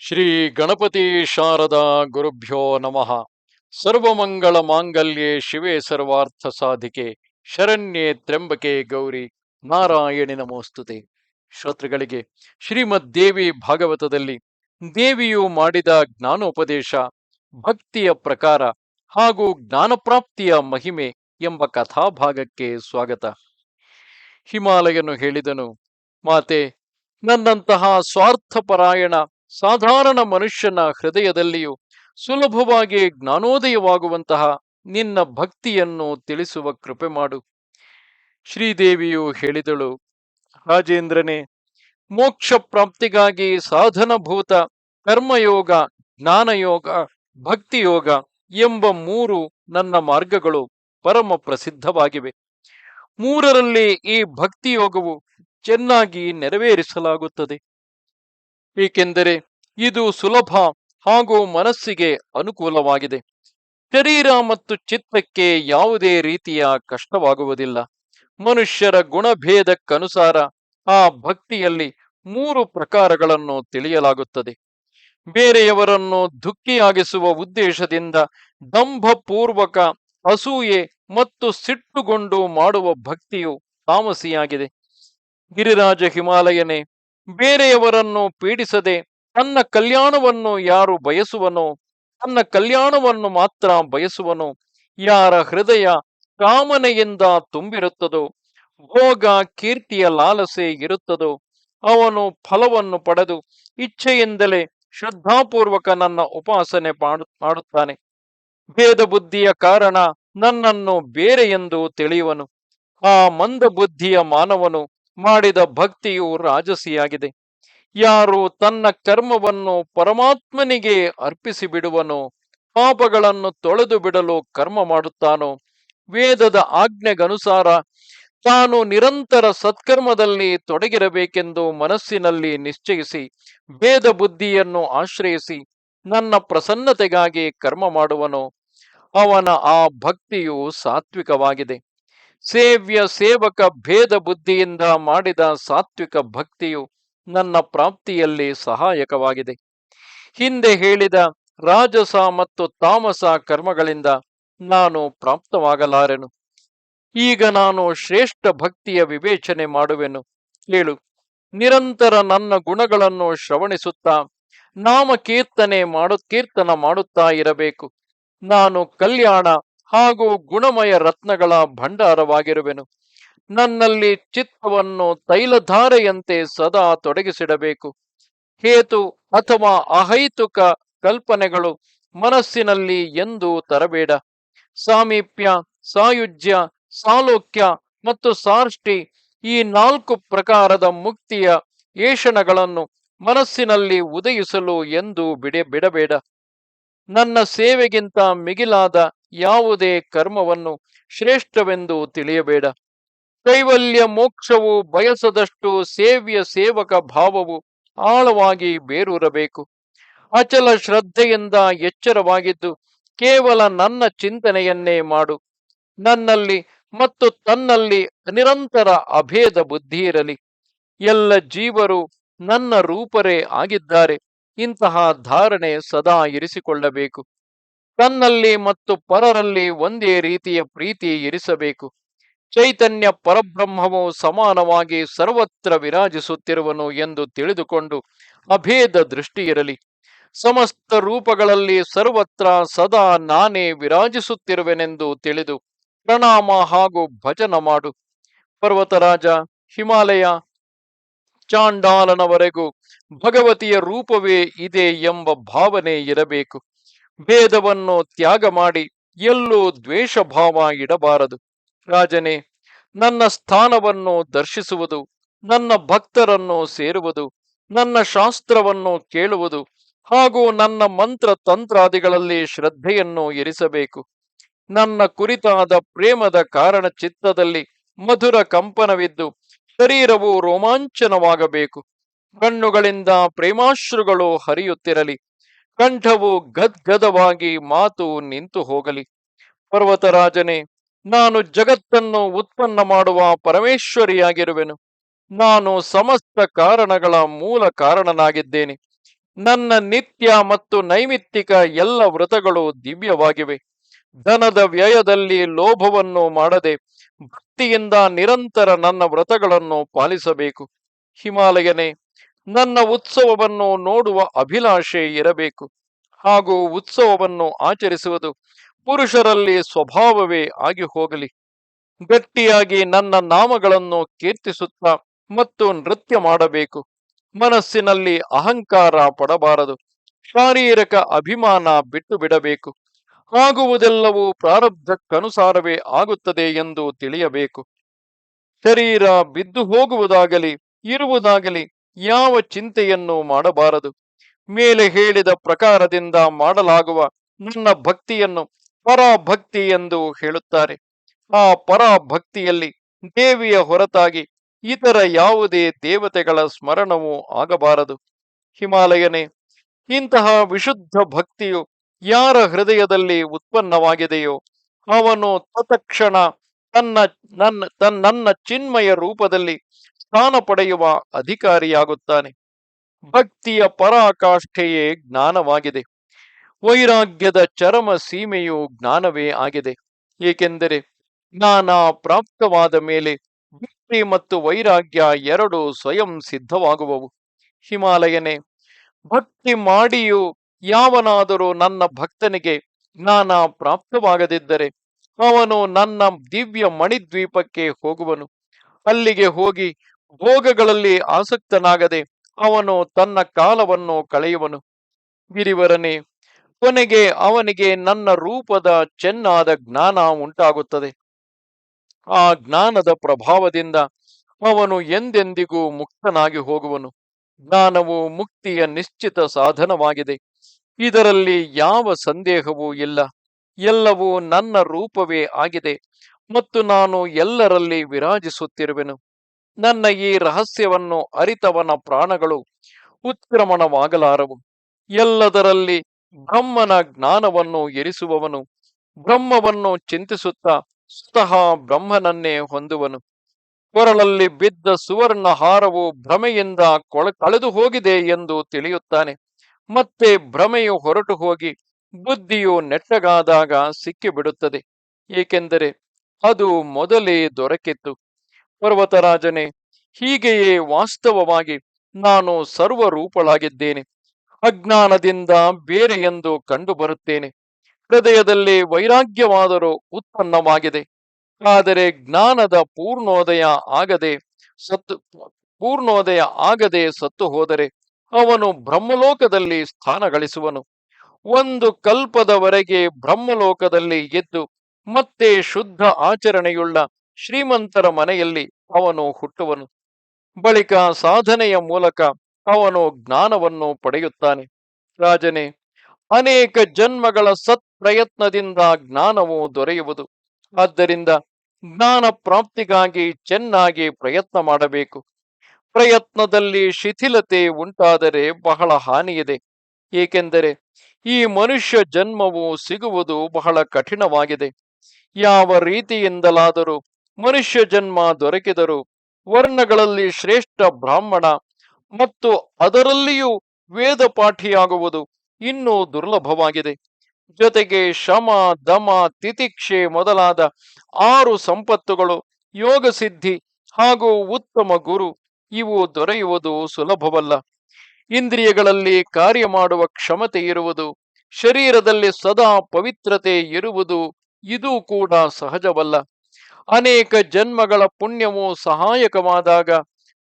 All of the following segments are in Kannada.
ಶ್ರೀ ಗಣಪತಿ ಶಾರದಾ ಗುರುಭ್ಯೋ ನಮಃ. ಸರ್ವಮಂಗಳ ಮಾಂಗಲ್ಯೇ ಶಿವೆ ಸರ್ವಾರ್ಥ ಸಾಧಿಕೆ, ಶರಣ್ಯೆ ತ್ರ್ಯಂಬಕೆ ಗೌರಿ ನಾರಾಯಣಿ ನಮೋಸ್ತುತೆ. ಶ್ರೋತೃಗಳಿಗೆ ಶ್ರೀಮದ್ ದೇವಿ ಭಾಗವತದಲ್ಲಿ ದೇವಿಯು ಮಾಡಿದ ಜ್ಞಾನೋಪದೇಶ, ಭಕ್ತಿಯ ಪ್ರಕಾರ ಹಾಗೂ ಜ್ಞಾನಪ್ರಾಪ್ತಿಯ ಮಹಿಮೆ ಎಂಬ ಕಥಾಭಾಗಕ್ಕೆ ಸ್ವಾಗತ. ಹಿಮಾಲಯನು ಹೇಳಿದನು, ಮಾತೆ, ನನ್ನಂತಹ ಸ್ವಾರ್ಥಪರಾಯಣ ಸಾಧಾರಣ ಮನುಷ್ಯನ ಹೃದಯದಲ್ಲಿಯೂ ಸುಲಭವಾಗಿ ಜ್ಞಾನೋದಯವಾಗುವಂತಹ ನಿನ್ನ ಭಕ್ತಿಯನ್ನು ತಿಳಿಸುವ ಕೃಪೆ ಮಾಡು. ಶ್ರೀದೇವಿಯು ಹೇಳಿದಳು, ರಾಜೇಂದ್ರನೇ, ಮೋಕ್ಷ ಪ್ರಾಪ್ತಿಗಾಗಿ ಸಾಧನಭೂತ, ಕರ್ಮಯೋಗ, ಜ್ಞಾನಯೋಗ, ಭಕ್ತಿಯೋಗ ಎಂಬ ಮೂರು ನನ್ನ ಮಾರ್ಗಗಳು ಪರಮ ಪ್ರಸಿದ್ಧವಾಗಿವೆ. ಮೂರರಲ್ಲಿ ಈ ಭಕ್ತಿಯೋಗವು ಚೆನ್ನಾಗಿ ನೆರವೇರಿಸಲಾಗುತ್ತದೆ. ಏಕೆಂದರೆ ಇದು ಸುಲಭ ಹಾಗೂ ಮನಸ್ಸಿಗೆ ಅನುಕೂಲವಾಗಿದೆ. ಶರೀರ ಮತ್ತು ಚಿತ್ತಕ್ಕೆ ಯಾವುದೇ ರೀತಿಯ ಕಷ್ಟವಾಗುವುದಿಲ್ಲ. ಮನುಷ್ಯರ ಗುಣಭೇದಕ್ಕನುಸಾರ ಆ ಭಕ್ತಿಯಲ್ಲಿ ಮೂರು ಪ್ರಕಾರಗಳನ್ನು ತಿಳಿಯಲಾಗುತ್ತದೆ. ಬೇರೆಯವರನ್ನು ದುಃಖಿಯಾಗಿಸುವ ಉದ್ದೇಶದಿಂದ ದಂಭಪೂರ್ವಕ ಅಸೂಯೆ ಮತ್ತು ಸಿಟ್ಟುಗೊಂಡು ಮಾಡುವ ಭಕ್ತಿಯು ತಾಮಸಿಯಾಗಿದೆ. ಗಿರಿರಾಜ ಹಿಮಾಲಯನೇ ಬೇರೆಯವರನ್ನು ಪೀಡಿಸದೆ ತನ್ನ ಕಲ್ಯಾಣವನ್ನು ಯಾರು ಬಯಸುವನು, ತನ್ನ ಕಲ್ಯಾಣವನ್ನು ಮಾತ್ರ ಬಯಸುವನು, ಯಾರ ಹೃದಯ ಕಾಮನೆಯಿಂದ ತುಂಬಿರುತ್ತದೋ, ಭೋಗ ಕೀರ್ತಿಯ ಲಾಲಸೆ ಇರುತ್ತದೋ, ಅವನು ಫಲವನ್ನು ಪಡೆದು ಇಚ್ಛೆಯಿಂದಲೇ ಶ್ರದ್ಧಾಪೂರ್ವಕ ನನ್ನ ಉಪಾಸನೆ ಮಾಡುತ್ತಾನೆ. ಭೇದ ಬುದ್ಧಿಯ ಕಾರಣ ನನ್ನನ್ನು ಬೇರೆ ಎಂದು ತಿಳಿಯುವನು. ಆ ಮಂದ ಬುದ್ಧಿಯ ಮಾನವನು ಮಾಡಿದ ಭಕ್ತಿಯು ರಾಜಸಿಯಾಗಿದೆ. ಯಾರು ತನ್ನ ಕರ್ಮವನ್ನು ಪರಮಾತ್ಮನಿಗೆ ಅರ್ಪಿಸಿ ಬಿಡುವನೋ ಪಾಪಗಳನ್ನು ತೊಳೆದು ಬಿಡಲು ಕರ್ಮ ಮಾಡುತ್ತಾನೋ, ವೇದದ ಆಜ್ಞೆಗನುಸಾರ ತಾನು ನಿರಂತರ ಸತ್ಕರ್ಮದಲ್ಲಿ ತೊಡಗಿರಬೇಕೆಂದು ಮನಸ್ಸಿನಲ್ಲಿ ನಿಶ್ಚಯಿಸಿ ಭೇದ ಬುದ್ಧಿಯನ್ನು ಆಶ್ರಯಿಸಿ ನನ್ನ ಪ್ರಸನ್ನತೆಗಾಗಿ ಕರ್ಮ ಮಾಡುವನು, ಅವನ ಆ ಭಕ್ತಿಯು ಸಾತ್ವಿಕವಾಗಿದೆ. ಸೇವ್ಯ ಸೇವಕ ಭೇದ ಬುದ್ಧಿಯಿಂದ ಮಾಡಿದ ಸಾತ್ವಿಕ ಭಕ್ತಿಯು ನನ್ನ ಪ್ರಾಪ್ತಿಯಲ್ಲಿ ಸಹಾಯಕವಾಗಿದೆ. ಹಿಂದೆ ಹೇಳಿದ ರಾಜಸ ಮತ್ತು ತಾಮಸ ಕರ್ಮಗಳಿಂದ ನಾನು ಪ್ರಾಪ್ತವಾಗಲಾರೆನು. ಈಗ ನಾನು ಶ್ರೇಷ್ಠ ಭಕ್ತಿಯ ವಿವೇಚನೆ ಮಾಡುವೆನು. ಹೇಳು ನಿರಂತರ ನನ್ನ ಗುಣಗಳನ್ನು ಶ್ರವಣಿಸುತ್ತಾ ನಾಮ ಕೀರ್ತನೆ ಮಾಡು, ಕೀರ್ತನ ಮಾಡುತ್ತಾ ಇರಬೇಕು. ನಾನು ಕಲ್ಯಾಣ ಹಾಗೂ ಗುಣಮಯ ರತ್ನಗಳ ಭಂಡಾರವಾಗಿರುವೆನು. ನನ್ನಲ್ಲಿ ಚಿತ್ತವನ್ನು ತೈಲಧಾರೆಯಂತೆ ಸದಾ ತೊಡಗಿಸಿಡಬೇಕು. ಹೇತು ಅಥವಾ ಅಹೈತುಕ ಕಲ್ಪನೆಗಳು ಮನಸ್ಸಿನಲ್ಲಿ ಎಂದು ತರಬೇಡ. ಸಾಮೀಪ್ಯ, ಸಾಯುಜ್ಯ, ಸಾಲೋಕ್ಯ ಮತ್ತು ಸಾರ್ಷ್ಟಿ ಈ ನಾಲ್ಕು ಪ್ರಕಾರದ ಮುಕ್ತಿಯ ಏಷಣಗಳನ್ನು ಮನಸ್ಸಿನಲ್ಲಿ ಉದಯಿಸಲು ಎಂದು ಬಿಡಿ, ಬಿಡಬೇಡ. ನನ್ನ ಸೇವೆಗಿಂತ ಮಿಗಿಲಾದ ಯಾವುದೇ ಕರ್ಮವನ್ನು ಶ್ರೇಷ್ಠವೆಂದು ತಿಳಿಯಬೇಡ. ಕೈವಲ್ಯ ಮೋಕ್ಷವು ಬಯಸದಷ್ಟು ಸೇವ್ಯ ಸೇವಕ ಭಾವವು ಆಳವಾಗಿ ಬೇರೂರಬೇಕು. ಅಚಲ ಶ್ರದ್ಧೆಯಿಂದ ಎಚ್ಚರವಾಗಿದ್ದು ಕೇವಲ ನನ್ನ ಚಿಂತನೆಯನ್ನೇ ಮಾಡು. ನನ್ನಲ್ಲಿ ಮತ್ತು ತನ್ನಲ್ಲಿ ನಿರಂತರ ಅಭೇದ ಬುದ್ಧಿ ಇರಲಿ. ಎಲ್ಲ ಜೀವರು ನನ್ನ ರೂಪರೇ ಆಗಿದ್ದಾರೆ. ಇಂತಹ ಧಾರಣೆ ಸದಾ ಇರಿಸಿಕೊಳ್ಳಬೇಕು. ತನ್ನಲ್ಲಿ ಮತ್ತು ಪರರಲ್ಲಿ ಒಂದೇ ರೀತಿಯ ಪ್ರೀತಿ ಇರಿಸಬೇಕು. ಚೈತನ್ಯ ಪರಬ್ರಹ್ಮವು ಸಮಾನವಾಗಿ ಸರ್ವತ್ರ ವಿರಾಜಿಸುತ್ತಿರುವನು ಎಂದು ತಿಳಿದುಕೊಂಡು ಅಭೇದ ದೃಷ್ಟಿ ಇರಲಿ. ಸಮಸ್ತ ರೂಪಗಳಲ್ಲಿ ಸರ್ವತ್ರ ಸದಾ ನಾನೇ ವಿರಾಜಿಸುತ್ತಿರುವೆನೆಂದು ತಿಳಿದು ಪ್ರಣಾಮ ಹಾಗೂ ಭಜನ ಮಾಡು. ಪರ್ವತರಾಜ, ಹಿಮಾಲಯ ಚಾಂಡಾಲನವರೆಗೂ ಭಗವತಿಯ ರೂಪವೇ ಇದೆ ಎಂಬ ಭಾವನೆ ಇರಬೇಕು. ಭೇದವನ್ನು ತ್ಯಾಗ ಮಾಡಿ ಎಲ್ಲೂ ದ್ವೇಷ ಭಾವ ಇಡಬಾರದು. ರಾಜನೇ, ನನ್ನ ಸ್ಥಾನವನ್ನು ದರ್ಶಿಸುವುದು, ನನ್ನ ಭಕ್ತರನ್ನು ಸೇರುವುದು, ನನ್ನ ಶಾಸ್ತ್ರವನ್ನು ಕೇಳುವುದು ಹಾಗೂ ನನ್ನ ಮಂತ್ರ ತಂತ್ರಾದಿಗಳಲ್ಲಿ ಶ್ರದ್ಧೆಯನ್ನು ಇರಿಸಬೇಕು. ನನ್ನ ಕುರಿತಾದ ಪ್ರೇಮದ ಕಾರಣ ಚಿತ್ತದಲ್ಲಿ ಮಧುರ ಕಂಪನವಿದ್ದು ಶರೀರವು ರೋಮಾಂಚನವಾಗಬೇಕು. ಕಣ್ಣುಗಳಿಂದ ಪ್ರೇಮಾಶ್ರುಗಳು ಹರಿಯುತ್ತಿರಲಿ. ಕಂಠವು ಗದ್ಗದವಾಗಿ ಮಾತು ನಿಂತು ಹೋಗಲಿ. ಪರ್ವತರಾಜನೇ, ನಾನು ಜಗತ್ತನ್ನು ಉತ್ಪನ್ನ ಮಾಡುವ ಪರಮೇಶ್ವರಿಯಾಗಿರುವೆನು. ನಾನು ಸಮಸ್ತ ಕಾರಣಗಳ ಮೂಲ ಕಾರಣನಾಗಿದ್ದೇನೆ. ನನ್ನ ನಿತ್ಯ ಮತ್ತು ನೈಮಿತ್ತಿಕ ಎಲ್ಲ ವ್ರತಗಳು ದಿವ್ಯವಾಗಿವೆ. ಧನದ ವ್ಯಯದಲ್ಲಿ ಲೋಭವನ್ನು ಮಾಡದೆ ಭಕ್ತಿಯಿಂದ ನಿರಂತರ ನನ್ನ ವ್ರತಗಳನ್ನು ಪಾಲಿಸಬೇಕು. ಹಿಮಾಲಯನೇ, ನನ್ನ ಉತ್ಸವವನ್ನು ನೋಡುವ ಅಭಿಲಾಷೆ ಇರಬೇಕು. ಹಾಗೂ ಉತ್ಸವವನ್ನು ಆಚರಿಸುವುದು ಪುರುಷರಲ್ಲಿ ಸ್ವಭಾವವೇ ಆಗಿ ಹೋಗಲಿ. ಗಟ್ಟಿಯಾಗಿ ನನ್ನ ನಾಮಗಳನ್ನು ಕೀರ್ತಿಸುತ್ತಾ ಮತ್ತು ನೃತ್ಯ ಮಾಡಬೇಕು. ಮನಸ್ಸಿನಲ್ಲಿ ಅಹಂಕಾರ ಪಡಬಾರದು. ಶಾರೀರಿಕ ಅಭಿಮಾನ ಬಿಟ್ಟು ಬಿಡಬೇಕು. ಆಗುವುದೆಲ್ಲವೂ ಪ್ರಾರಬ್ಧಕ್ಕನುಸಾರವೇ ಆಗುತ್ತದೆ ಎಂದು ತಿಳಿಯಬೇಕು. ಶರೀರ ಬಿದ್ದು ಹೋಗುವುದಾಗಲಿ, ಇರುವುದಾಗಲಿ ಯಾವ ಚಿಂತೆಯನ್ನು ಮಾಡಬಾರದು. ಮೇಲೆ ಹೇಳಿದ ಪ್ರಕಾರದಿಂದ ಮಾಡಲಾಗುವ ನನ್ನ ಭಕ್ತಿಯನ್ನು ಪರಾಭಕ್ತಿ ಎಂದು ಹೇಳುತ್ತಾರೆ. ಆ ಪರಾಭಕ್ತಿಯಲ್ಲಿ ದೇವಿಯ ಹೊರತಾಗಿ ಇತರ ಯಾವುದೇ ದೇವತೆಗಳ ಸ್ಮರಣವೂ ಆಗಬಾರದು. ಹಿಮಾಲಯನೇ, ಇಂತಹ ವಿಶುದ್ಧ ಭಕ್ತಿಯು ಯಾರ ಹೃದಯದಲ್ಲಿ ಉತ್ಪನ್ನವಾಗಿದೆಯೋ ಅವನು ತತ್ಕ್ಷಣ ತನ್ನ ನನ್ನ ತನ್ನ ನನ್ನ ಚಿನ್ಮಯ ರೂಪದಲ್ಲಿ ಸ್ಥಾನ ಪಡೆಯುವ ಅಧಿಕಾರಿಯಾಗುತ್ತಾನೆ. ಭಕ್ತಿಯ ಪರಾಕಾಷ್ಠೆಯೇ ಜ್ಞಾನವಾಗಿದೆ. ವೈರಾಗ್ಯದ ಚರಮ ಸೀಮೆಯು ಜ್ಞಾನವೇ ಆಗಿದೆ. ಏಕೆಂದರೆ ಜ್ಞಾನ ಪ್ರಾಪ್ತವಾದ ಮೇಲೆ ಭಕ್ತಿ ಮತ್ತು ವೈರಾಗ್ಯ ಎರಡು ಸ್ವಯಂ ಸಿದ್ಧವಾಗುವವು. ಹಿಮಾಲಯನೇ, ಭಕ್ತಿ ಮಾಡಿಯೂ ಯಾವನಾದರೂ ನನ್ನ ಭಕ್ತನಿಗೆ ಜ್ಞಾನ ಪ್ರಾಪ್ತವಾಗದಿದ್ದರೆ ಅವನು ನನ್ನ ದಿವ್ಯ ಮಣಿದ್ವೀಪಕ್ಕೆ ಹೋಗುವನು. ಅಲ್ಲಿಗೆ ಹೋಗಿ ಭೋಗಗಳಲ್ಲಿ ಆಸಕ್ತನಾಗದೆ ಅವನು ತನ್ನ ಕಾಲವನ್ನು ಕಳೆಯುವನು. ಗಿರಿವರನೇ, ಕೊನೆಗೆ ಅವನಿಗೆ ನನ್ನ ರೂಪದ ಚೆನ್ನಾದ ಜ್ಞಾನ ಉಂಟಾಗುತ್ತದೆ. ಆ ಜ್ಞಾನದ ಪ್ರಭಾವದಿಂದ ಅವನು ಎಂದೆಂದಿಗೂ ಮುಕ್ತನಾಗಿ ಹೋಗುವನು. ಜ್ಞಾನವು ಮುಕ್ತಿಯ ನಿಶ್ಚಿತ ಸಾಧನವಾಗಿದೆ. ಇದರಲ್ಲಿ ಯಾವ ಸಂದೇಹವೂ ಇಲ್ಲ. ಎಲ್ಲವೂ ನನ್ನ ರೂಪವೇ ಆಗಿದೆ ಮತ್ತು ನಾನು ಎಲ್ಲರಲ್ಲಿ ವಿರಾಜಿಸುತ್ತಿರುವೆನು. ನನ್ನ ಈ ರಹಸ್ಯವನ್ನು ಅರಿತವನ ಪ್ರಾಣಗಳು ಉತ್ಕ್ರಮಣವಾಗಲಾರವು. ಎಲ್ಲದರಲ್ಲಿ ಬ್ರಹ್ಮನ ಜ್ಞಾನವನ್ನು ಎರಿಸುವವನು ಬ್ರಹ್ಮವನ್ನು ಚಿಂತಿಸುತ್ತಾ ಸ್ವತಃ ಬ್ರಹ್ಮನನ್ನೇ ಹೊಂದುವನು. ಕೊರಳಲ್ಲಿ ಬಿದ್ದ ಸುವರ್ಣ ಹಾರವು ಭ್ರಮೆಯಿಂದ ಕೊಳ ಕಳೆದು ಹೋಗಿದೆ ಎಂದು ತಿಳಿಯುತ್ತಾನೆ. ಮತ್ತೆ ಭ್ರಮೆಯು ಹೊರಟು ಹೋಗಿ ಬುದ್ಧಿಯು ನೆಟ್ಟಗಾದಾಗ ಸಿಕ್ಕಿಬಿಡುತ್ತದೆ. ಏಕೆಂದರೆ ಅದು ಮೊದಲೇ ದೊರಕಿತ್ತು. ಪರ್ವತರಾಜನೆ, ಹೀಗೆಯೇ ವಾಸ್ತವವಾಗಿ ನಾನು ಸರ್ವರೂಪಳಾಗಿದ್ದೇನೆ. ಅಜ್ಞಾನದಿಂದ ಬೇರೆ ಎಂದು ಕಂಡು ಬರುತ್ತೇನೆ ಹೃದಯದಲ್ಲಿ ವೈರಾಗ್ಯವಾದರೂ ಉತ್ಪನ್ನವಾಗಿದೆ. ಆದರೆ ಜ್ಞಾನದ ಪೂರ್ಣೋದಯ ಆಗದೆ ಸತ್ತು, ಪೂರ್ಣೋದಯ ಆಗದೆ ಸತ್ತು ಹೋದರೆ ಅವನು ಬ್ರಹ್ಮಲೋಕದಲ್ಲಿ ಸ್ಥಾನ ಗಳಿಸುವನು. ಒಂದು ಕಲ್ಪದವರೆಗೆ ಬ್ರಹ್ಮಲೋಕದಲ್ಲಿ ಎದ್ದು ಮತ್ತೆ ಶುದ್ಧ ಆಚರಣೆಯುಳ್ಳ ಶ್ರೀಮಂತರ ಮನೆಯಲ್ಲಿ ಅವನು ಹುಟ್ಟುವನು. ಬಳಿಕ ಸಾಧನೆಯ ಮೂಲಕ ಅವನು ಜ್ಞಾನವನ್ನು ಪಡೆಯುತ್ತಾನೆ. ರಾಜನೇ, ಅನೇಕ ಜನ್ಮಗಳ ಸತ್ ಪ್ರಯತ್ನದಿಂದ ಜ್ಞಾನವು ದೊರೆಯುವುದು. ಆದ್ದರಿಂದ ಜ್ಞಾನ ಪ್ರಾಪ್ತಿಗಾಗಿ ಚೆನ್ನಾಗಿ ಪ್ರಯತ್ನ ಮಾಡಬೇಕು. ಪ್ರಯತ್ನದಲ್ಲಿ ಶಿಥಿಲತೆ ಉಂಟಾದರೆ ಬಹಳ ಹಾನಿಯಿದೆ. ಏಕೆಂದರೆ ಈ ಮನುಷ್ಯ ಜನ್ಮವು ಸಿಗುವುದು ಬಹಳ ಕಠಿಣವಾಗಿದೆ. ಯಾವ ರೀತಿಯಿಂದಲಾದರೂ ಮನುಷ್ಯ ಜನ್ಮ ದೊರಕಿದರೂ ವರ್ಣಗಳಲ್ಲಿ ಶ್ರೇಷ್ಠ ಬ್ರಾಹ್ಮಣ ಮತ್ತು ಅದರಲ್ಲಿಯೂ ವೇದ ಪಾಠಿಯಾಗುವುದು ಇನ್ನೂ ದುರ್ಲಭವಾಗಿದೆ. ಜೊತೆಗೆ ಶಮ, ದಮ, ತಿತಿಕ್ಷೆ ಮೊದಲಾದ ಆರು ಸಂಪತ್ತುಗಳು ಯೋಗ ಸಿದ್ಧಿ ಹಾಗೂ ಉತ್ತಮ ಗುರು ಇವು ದೊರೆಯುವುದು ಸುಲಭವಲ್ಲ. ಇಂದ್ರಿಯಗಳಲ್ಲಿ ಕಾರ್ಯ ಮಾಡುವ ಕ್ಷಮತೆ ಇರುವುದು, ಶರೀರದಲ್ಲಿ ಸದಾ ಪವಿತ್ರತೆ ಇರುವುದು ಇದು ಕೂಡ ಸಹಜವಲ್ಲ. ಅನೇಕ ಜನ್ಮಗಳ ಪುಣ್ಯವು ಸಹಾಯಕವಾದಾಗ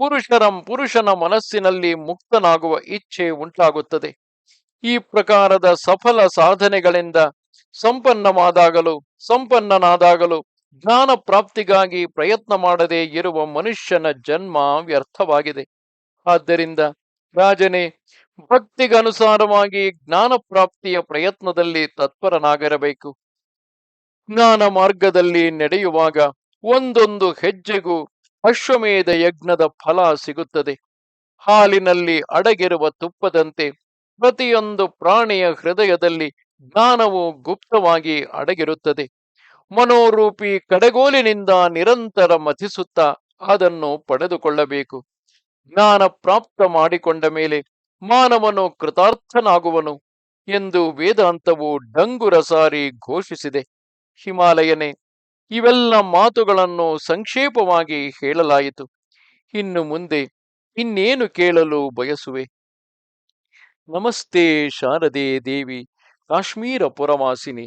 ಪುರುಷರ ಪುರುಷನ ಮನಸ್ಸಿನಲ್ಲಿ ಮುಕ್ತನಾಗುವ ಇಚ್ಛೆ ಉಂಟಾಗುತ್ತದೆ. ಈ ಪ್ರಕಾರದ ಸಫಲ ಸಾಧನೆಗಳಿಂದ ಸಂಪನ್ನವಾದಾಗಲೂ, ಸಂಪನ್ನನಾದಾಗಲೂ ಜ್ಞಾನ ಪ್ರಾಪ್ತಿಗಾಗಿ ಪ್ರಯತ್ನ ಮಾಡದೆ ಇರುವ ಮನುಷ್ಯನ ಜನ್ಮ ವ್ಯರ್ಥವಾಗಿದೆ. ಆದ್ದರಿಂದ ರಾಜನೇ, ಭಕ್ತಿಗನುಸಾರವಾಗಿ ಜ್ಞಾನ ಪ್ರಾಪ್ತಿಯ ಪ್ರಯತ್ನದಲ್ಲಿ ತತ್ಪರನಾಗಿರಬೇಕು. ಜ್ಞಾನ ಮಾರ್ಗದಲ್ಲಿ ನಡೆಯುವಾಗ ಒಂದೊಂದು ಹೆಜ್ಜೆಗೂ ಅಶ್ವಮೇಧ ಯಜ್ಞದ ಫಲ ಸಿಗುತ್ತದೆ. ಹಾಲಿನಲ್ಲಿ ಅಡಗಿರುವ ತುಪ್ಪದಂತೆ ಪ್ರತಿಯೊಂದು ಪ್ರಾಣಿಯ ಹೃದಯದಲ್ಲಿ ಜ್ಞಾನವು ಗುಪ್ತವಾಗಿ ಅಡಗಿರುತ್ತದೆ. ಮನೋರೂಪಿ ಕಡೆಗೋಲಿನಿಂದ ನಿರಂತರ ಮಥಿಸುತ್ತಾ ಅದನ್ನು ಪಡೆದುಕೊಳ್ಳಬೇಕು. ಜ್ಞಾನ ಪ್ರಾಪ್ತ ಮಾಡಿಕೊಂಡ ಮೇಲೆ ಮಾನವನು ಕೃತಾರ್ಥನಾಗುವನು ಎಂದು ವೇದಾಂತವು ಡಂಗುರ ಸಾರಿ ಘೋಷಿಸಿದೆ. ಹಿಮಾಲಯನೇ, ಇವೆಲ್ಲ ಮಾತುಗಳನ್ನು ಸಂಕ್ಷೇಪವಾಗಿ ಹೇಳಲಾಯಿತು. ಇನ್ನು ಮುಂದೆ ಇನ್ನೇನು ಕೇಳಲು ಬಯಸುವೆ? ನಮಸ್ತೆ ಶಾರದೆ ದೇವಿ, ಕಾಶ್ಮೀರ ಪುರವಾಸಿನಿ.